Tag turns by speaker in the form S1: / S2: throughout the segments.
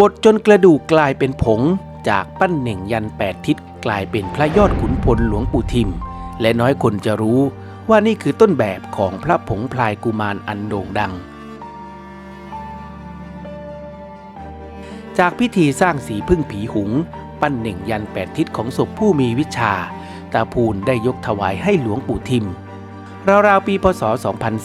S1: บดจนกระดูกกลายเป็นผง จากปั้นเหน่งยันแปดทิศกลายเป็นพระยอดขุนพลหลวงปู่ทิม และน้อยคนจะรู้ว่านี่คือต้นแบบของพระผงพลายกุมารอันโด่งดัง จากพิธีสร้างสีพึ่งผีหุง ปั้นเหน่งยันแปดทิศของศพผู้มีวิชา ตาพูนได้ยกถวายให้หลวงปู่ทิมราวๆปีพศ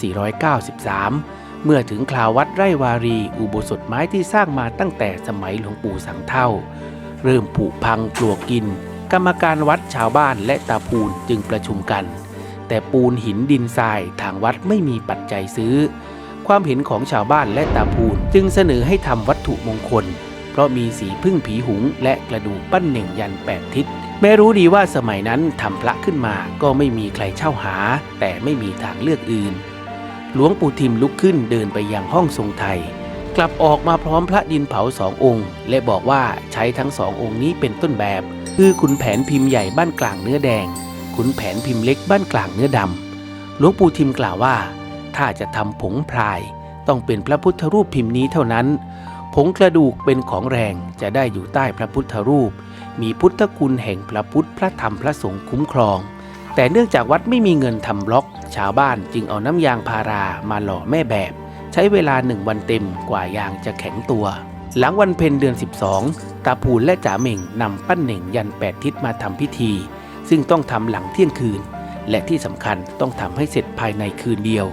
S1: 2493 เมื่อถึงคราววัดไร่วารีอุโบสถไม้ที่สร้างมาตั้งแต่สมัยหลวงปู่สังเท่า เริ่มผุพังปลวกกิน กรรมการวัดชาวบ้านและตาพูนจึงประชุมกัน แต่ปูนหินดินทรายทางวัดไม่มีปัจจัยซื้อ ความเห็นของชาวบ้านและตาพูนจึงเสนอให้ทำวัตถุมงคล เพราะมีสีพึ่งผีหุงและกระดูกปั้นเหน่งยันแปดทิศแม้รู้ดีว่าสมัยนั้นทำพระขึ้นมาก็ไม่มีใครเช่าหา แต่ไม่มีทางเลือกอื่น หลวงปู่ทิมลุกขึ้นเดินไปยังห้องทรงไทย กลับออกมาพร้อมพระดินเผาสององค์ และบอกว่าใช้ทั้งสององค์นี้เป็นต้นแบบ คือขุนแผนพิมพ์ใหญ่บ้านกลางเนื้อแดงขุนแผนพิมพ์เล็กบ้านกลางเนื้อดำหลวงปู่ทิมกล่าวว่า ถ้าจะทำผงพราย ต้องเป็นพระพุทธรูปพิมพ์นี้เท่านั้นผงกระดูกเป็นของแรงจะได้อยู่ใต้พระพุทธรูป มีพุทธคุณแห่งพระพุทธพระธรรมพระสงฆ์คุ้มครอง แต่เนื่องจากวัดไม่มีเงินทำบล็อก ชาวบ้านจึงเอาน้ำยางพารามาหล่อแม่แบบ ใช้เวลาหนึ่งวันเต็มกว่ายางจะแข็งตัว หลังวันเพ็ญเดือน 12 ตาพูนและจ๋าเหม่งนำปั้นเหน่งยันแปดทิศมาทำพิธี ซึ่งต้องทำหลังเที่ยงคืน และที่สำคัญต้องทำให้เสร็จภายในคืนเดียว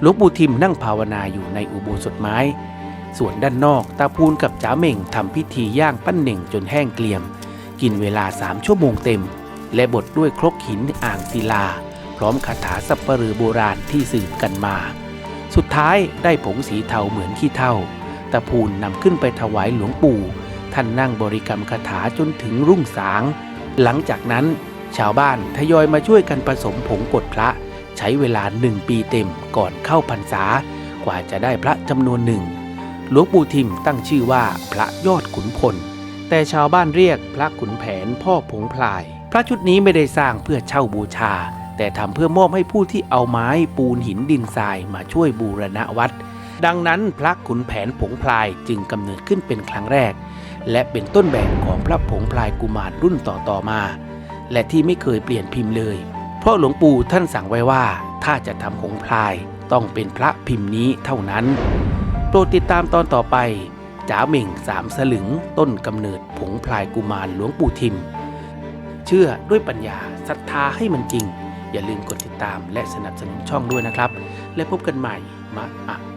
S1: หลวงปู่ทิมนั่งภาวนาอยู่ในอุโบสถไม้ ส่วนด้านนอกตาพูนกับจ๋าเหม่งทำพิธีย่างปั้นเหน่งจนแห้งเกลียม กินเวลาสามชั่วโมงเต็ม และบดด้วยครกหินอ่างศิลา พร้อมคาถาสัปเหรือโบราณที่สืบกันมา สุดท้ายได้ผงสีเทาเหมือนขี้เท่า ตะพูนนำขึ้นไปถวายหลวงปู่ ท่านนั่งบริกรรมคาถาจนถึงรุ่งสาง หลังจากนั้น ชาวบ้านทยอยมาช่วยกันผสมผงกดพระ ใช้เวลาหนึ่งปีเต็มก่อนเข้าพรรษา กว่าจะได้พระจำนวนหนึ่งหลวงปู่ทิมตั้งชื่อว่าพระยอดขุนพล แต่ชาวบ้านเรียกพระขุนแผนพ่อผงพลาย พระชุดนี้ไม่ได้สร้างเพื่อเช่าบูชา แต่ทำเพื่อมอบให้ผู้ที่เอาไม้ปูนหินดินทรายมาช่วยบูรณะวัด ดังนั้นพระขุนแผนผงพลายจึงกำเนิดขึ้นเป็นครั้งแรก และเป็นต้นแบบของพระผงพลายกุมารรุ่นต่อๆมา และที่ไม่เคยเปลี่ยนพิมพ์เลย เพราะหลวงปู่ท่านสั่งไว้ว่า ถ้าจะทำผงพลายต้องเป็นพระพิมพ์นี้เท่านั้น โปรดติดตามตอนต่อไปจ๋าเหม่งสามสลึงต้นกำเนิดผงพลายกุมารหลวงปู่ทิม เชื่อด้วยปัญญาศรัทธาให้มันจริง อย่าลืมกดติดตามและสนับสนุนช่องด้วยนะครับ และพบกันใหม่มะอะ